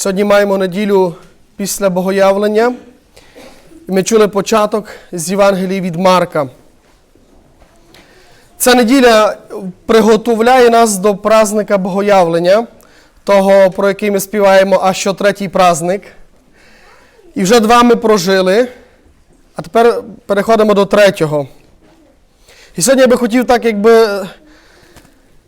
Сьогодні маємо неділю після Богоявлення. Ми чули початок з Євангелії від Марка. Ця неділя приготовляє нас до праздника Богоявлення, того, про який ми співаємо, а що третій праздник. І вже два ми прожили, а тепер переходимо до третього. І сьогодні я би хотів так, якби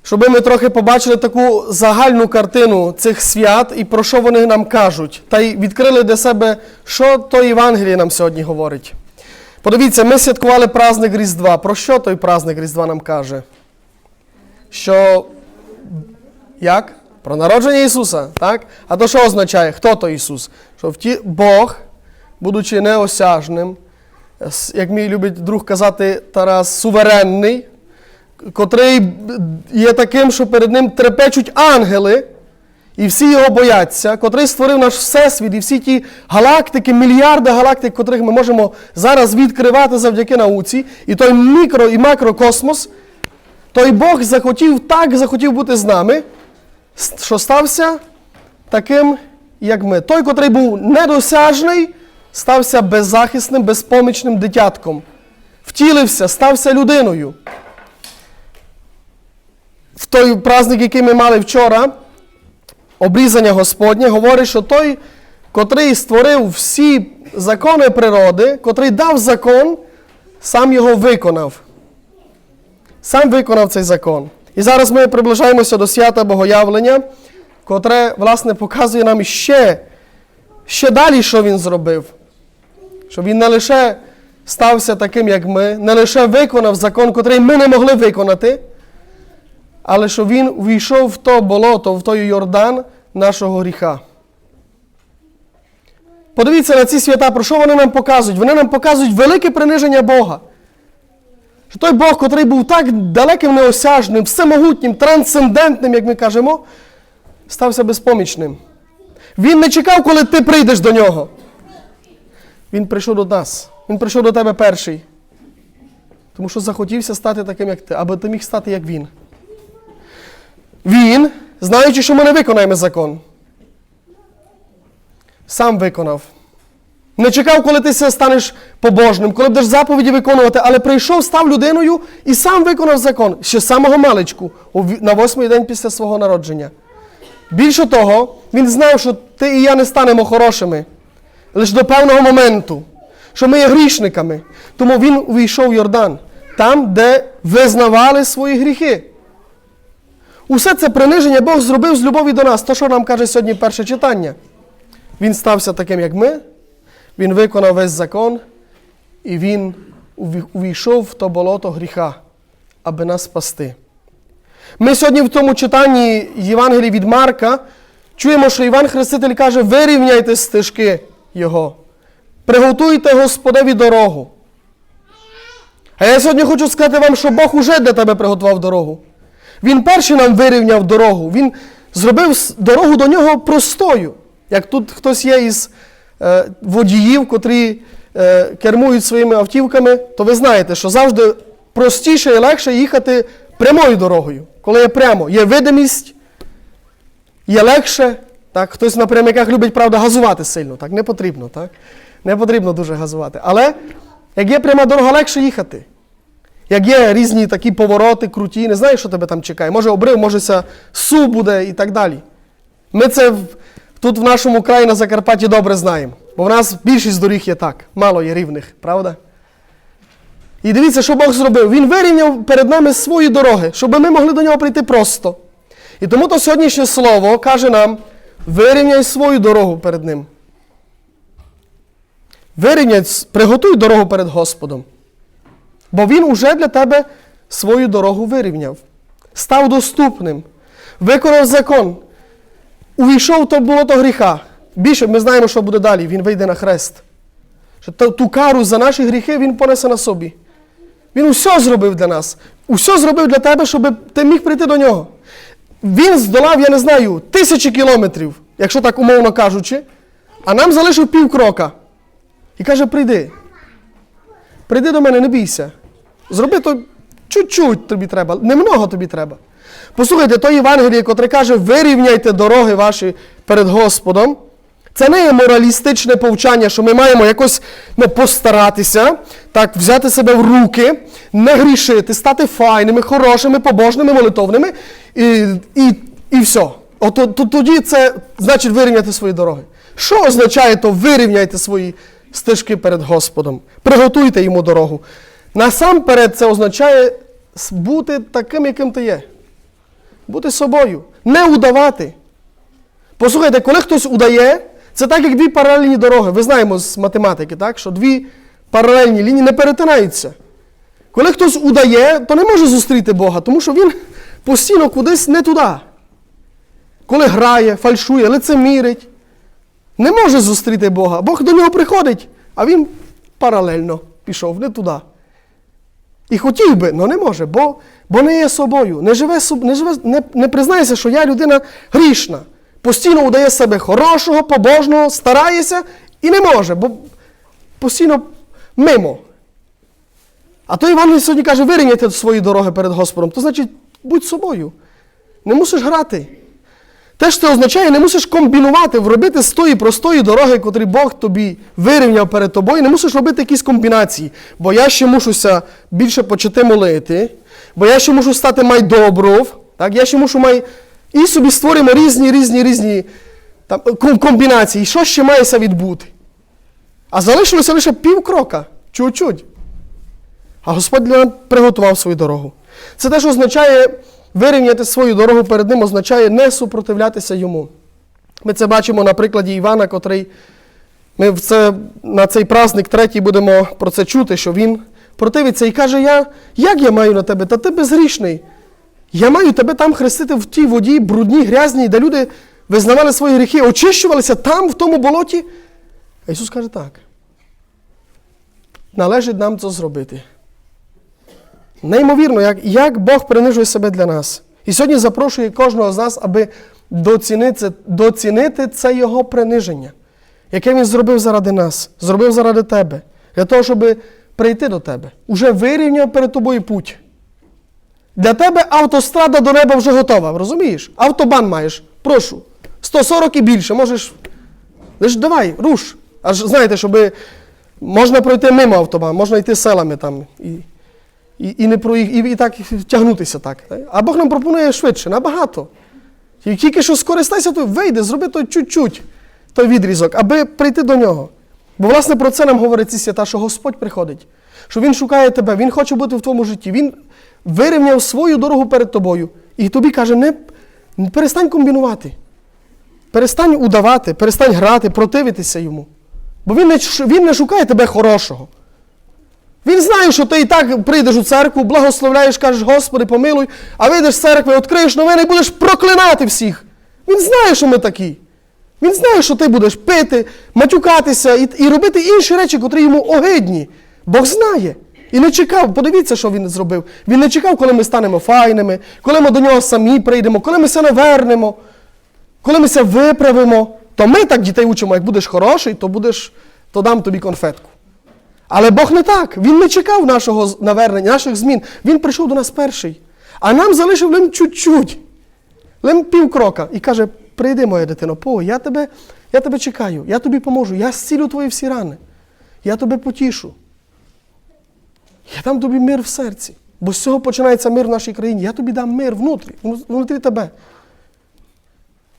щоб ми трохи побачили таку загальну картину цих свят і про що вони нам кажуть, та й відкрили для себе, що то Євангеліє нам сьогодні говорить. Подивіться, ми святкували праздник Різдва. Про що той праздник Різдва нам каже? Що як? Про народження Ісуса, так? А то що означає? Хто то Ісус? Що вті... Бог, будучи неосяжним, як мій любить друг казати Тарас, суверенний, котрий є таким, що перед ним трепечуть ангели, і всі його бояться, котрий створив наш всесвіт і всі ті галактики, мільярди галактик, котрих ми можемо зараз відкривати завдяки науці, і той мікро і макрокосмос, той Бог захотів так, захотів бути з нами, що стався таким, як ми. Той, котрий був недосяжний, стався беззахисним, безпомічним дитятком. Втілився, стався людиною той праздник, який ми мали вчора, обрізання Господнє, говорить, що той, котрий створив всі закони природи, котрий дав закон, сам його виконав. Сам виконав цей закон. І зараз ми приближаємося до свята Богоявлення, котре, власне, показує нам ще, ще далі, що він зробив. Що він не лише стався таким, як ми, не лише виконав закон, котрий ми не могли виконати, але що він увійшов в то болото, в той Йордан нашого гріха. Подивіться на ці свята, про що вони нам показують? Вони нам показують велике приниження Бога. Що той Бог, котрий був так далеким неосяжним, всемогутнім, трансцендентним, як ми кажемо, стався безпомічним. Він не чекав, коли ти прийдеш до нього. Він прийшов до нас. Він прийшов до тебе перший. Тому що захотівся стати таким, як ти, аби ти міг стати, як він. Він, знаючи, що ми не виконаємо закон, сам виконав. Не чекав, коли ти станеш побожним, коли будеш заповіді виконувати, але прийшов, став людиною і сам виконав закон ще з самого маличку, на восьмий день після свого народження. Більше того, він знав, що ти і я не станемо хорошими лише до певного моменту, що ми є грішниками. Тому він увійшов в Йордан, там, де визнавали свої гріхи. Усе це приниження Бог зробив з любові до нас. То, що нам каже сьогодні перше читання. Він стався таким, як ми, він виконав весь закон, і він увійшов в то болото гріха, аби нас спасти. Ми сьогодні в тому читанні Євангелії від Марка чуємо, що Іван Хреститель каже: вирівняйте стежки Його, приготуйте Господеві дорогу. А я сьогодні хочу сказати вам, що Бог уже для тебе приготував дорогу. Він перший нам вирівняв дорогу. Він зробив дорогу до нього простою. Як тут хтось є із е, водіїв, котрі е, кермують своїми автівками, то ви знаєте, що завжди простіше і легше їхати прямою дорогою. Коли є прямо, є видимість, є легше. Так, хтось на прямиках любить, правда, газувати сильно. Так, не потрібно, так? Не потрібно дуже газувати. Але як є пряма дорога, легше їхати. Як є різні такі повороти, круті, не знаєш, що тебе там чекає. Може обрив, може су буде і так далі. Ми це тут в нашому краї на Закарпатті добре знаємо. Бо в нас більшість доріг є так, мало є рівних, правда? І дивіться, що Бог зробив. Він вирівняв перед нами свої дороги, щоб ми могли до нього прийти просто. І тому то сьогоднішнє слово каже нам: вирівняй свою дорогу перед ним. Вирівняй, приготуй дорогу перед Господом. Бо він уже для тебе свою дорогу вирівняв, став доступним, виконав закон, увійшов в то гріха. Більше ми знаємо, що буде далі. Він вийде на хрест. Що ту кару за наші гріхи він понесе на собі. Він усе зробив для нас. Усе зробив для тебе, щоб ти міг прийти до нього. Він здолав, я не знаю, тисячі кілометрів, якщо так умовно кажучи, а нам залишив пів крока. І каже: прийди. Прийди до мене, не бійся. Зроби то чуть-чуть тобі треба, немного тобі треба. Послухайте, то Євангеліє, котре каже, вирівняйте дороги ваші перед Господом. Це не є моралістичне повчання, що ми маємо якось ну, постаратися, так, взяти себе в руки, не грішити, стати файними, хорошими, побожними, молитовними і, і, і все. От, то- тоді це значить вирівняти свої дороги. Що означає то вирівняйте свої стежки перед Господом? Приготуйте йому дорогу. Насамперед це означає бути таким, яким ти є. Бути собою, не удавати. Послухайте, коли хтось удає, це так, як дві паралельні дороги. Ви знаємо з математики, так? що дві паралельні лінії не перетинаються. Коли хтось удає, то не може зустріти Бога, тому що він постійно кудись не туди. Коли грає, фальшує, лицемірить, не може зустріти Бога. Бог до нього приходить, а він паралельно пішов не туди. І хотів би, але не може, бо, бо не є собою, не живе, не, живе не, не признається, що я людина грішна. Постійно удає себе хорошого, побожного, старається і не може, бо постійно мимо. А то Іван сьогодні каже, вирівняйте свої дороги перед Господом. То значить, будь собою. Не мусиш грати. Те, що це означає, не мусиш комбінувати, вробити з тої простої дороги, котрі Бог тобі вирівняв перед тобою, не мусиш робити якісь комбінації. Бо я ще мушуся більше почати молити, бо я ще мушу стати майдобров, так? я ще мушу май... І собі створимо різні, різні, різні там, ком- комбінації. Що ще мається відбути? А залишилося лише пів крока, чуть-чуть. А Господь для нас приготував свою дорогу. Це теж означає вирівняти свою дорогу перед ним, означає не супротивлятися йому. Ми це бачимо на прикладі Івана, котрий ми це, на цей праздник третій будемо про це чути, що він противиться і каже: я, як я маю на тебе? Та ти безгрішний. Я маю тебе там хрестити в тій воді, брудній, грязній, де люди визнавали свої гріхи, очищувалися там, в тому болоті. А Ісус каже так. Належить нам це зробити. Неймовірно, як, як Бог принижує себе для нас. І сьогодні запрошує кожного з нас, аби доцінити, доцінити це Його приниження, яке Він зробив заради нас, зробив заради тебе, для того, щоб прийти до тебе. Уже вирівняв перед тобою путь. Для тебе автострада до неба вже готова, розумієш? Автобан маєш. Прошу. 140 і більше, можеш. Лиш давай, руш. Аж знаєте, щоб можна пройти мимо автобан, можна йти селами там. І, і, і, не про, і, і так тягнутися так. А Бог нам пропонує швидше, набагато. Тільки що скористайся, то вийди, зроби той чуть-чуть, той відрізок, аби прийти до нього. Бо, власне, про це нам говорить ці свята, що Господь приходить, що Він шукає тебе, Він хоче бути в твоєму житті. Він вирівняв свою дорогу перед тобою. І тобі каже, не перестань комбінувати. Перестань удавати, перестань грати, противитися йому. Бо він не, він не шукає тебе хорошого. Він знає, що ти і так прийдеш у церкву, благословляєш, кажеш, Господи, помилуй, а вийдеш з церкви, відкриєш новини і будеш проклинати всіх. Він знає, що ми такі. Він знає, що ти будеш пити, матюкатися і, і робити інші речі, котрі йому огидні. Бог знає. І не чекав, подивіться, що він зробив. Він не чекав, коли ми станемо файними, коли ми до нього самі прийдемо, коли ми все навернемо, коли ми все виправимо. То ми так дітей учимо, як будеш хороший, то будеш, то дам тобі конфетку. Але Бог не так. Він не чекав нашого навернення, наших змін. Він прийшов до нас перший. А нам залишив лим чуть-чуть, лим півкрока. І каже: прийди, моя дитино, по, я тебе, я тебе чекаю, я тобі поможу, я зцілю твої всі рани. Я тебе потішу. Я дам тобі мир в серці. Бо з цього починається мир в нашій країні. Я тобі дам мир внутрі, внутрі тебе.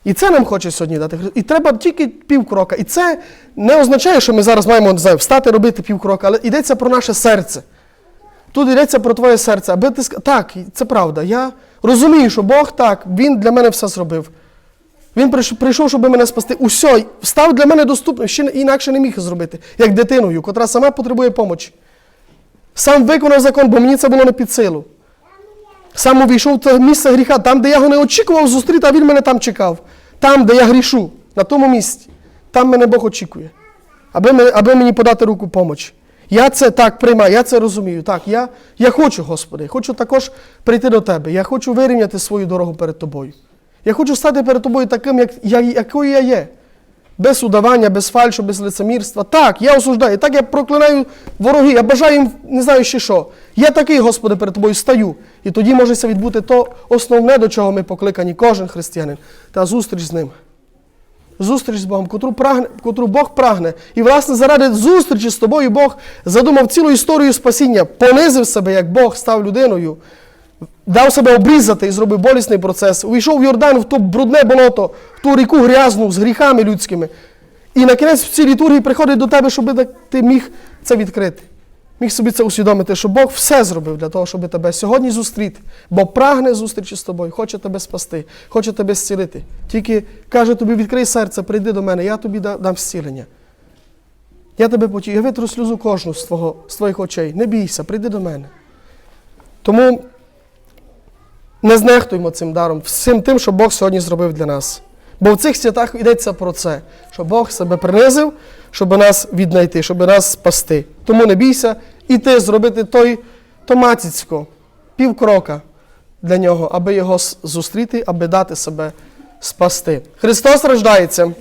І це нам хоче сьогодні дати Христос. І треба тільки півкрока. І це не означає, що ми зараз маємо не знаю, встати робити півкрока, але йдеться про наше серце. Тут йдеться про твоє серце. Аби ти Так, це правда. Я розумію, що Бог так, Він для мене все зробив. Він прийшов, щоб мене спасти. Усе, став для мене доступним, ще інакше не міг зробити, як дитиною, котра сама потребує помочі. Сам виконав закон, бо мені це було не під силу. Сам увійшов в місце гріха, там, де я його не очікував зустріти, а він мене там чекав. Там, де я грішу, на тому місці. Там мене Бог очікує. Аби, аби мені подати руку помочі. Я це так приймаю, я це розумію. Так, я, я хочу, Господи, хочу також прийти до Тебе. Я хочу вирівняти свою дорогу перед Тобою. Я хочу стати перед Тобою таким, як, я, якою я є. Без удавання, без фальшу, без лицемірства. Так, я осуждаю, так я проклинаю вороги, я бажаю їм не знаю ще що. Я такий, Господи, перед тобою стаю. І тоді можеся відбути то основне, до чого ми покликані, кожен християнин, та зустріч з ним. Зустріч з Богом, котру, прагне, котру Бог прагне. І, власне, заради зустрічі з тобою Бог задумав цілу історію спасіння, понизив себе, як Бог став людиною, дав себе обрізати і зробив болісний процес, увійшов в Йордан в то брудне болото, в ту ріку грязну з гріхами людськими. І на кінець в цій літургії приходить до тебе, щоб ти міг це відкрити. Міг собі це усвідомити, що Бог все зробив для того, щоб тебе сьогодні зустріти, бо прагне зустрічі з тобою, хоче тебе спасти, хоче тебе зцілити. Тільки каже тобі, відкрий серце, прийди до мене, я тобі дам зцілення. Я тебе потію, я витру сльозу кожну з, твого, з твоїх очей. Не бійся, прийди до мене. Тому не знехтуймо цим даром, всім тим, що Бог сьогодні зробив для нас. Бо в цих святах йдеться про це, що Бог себе принизив, щоб нас віднайти, щоб нас спасти. Тому не бійся іти зробити той то мацьцько, півкрока для нього, аби його зустріти, аби дати себе спасти. Христос рождається.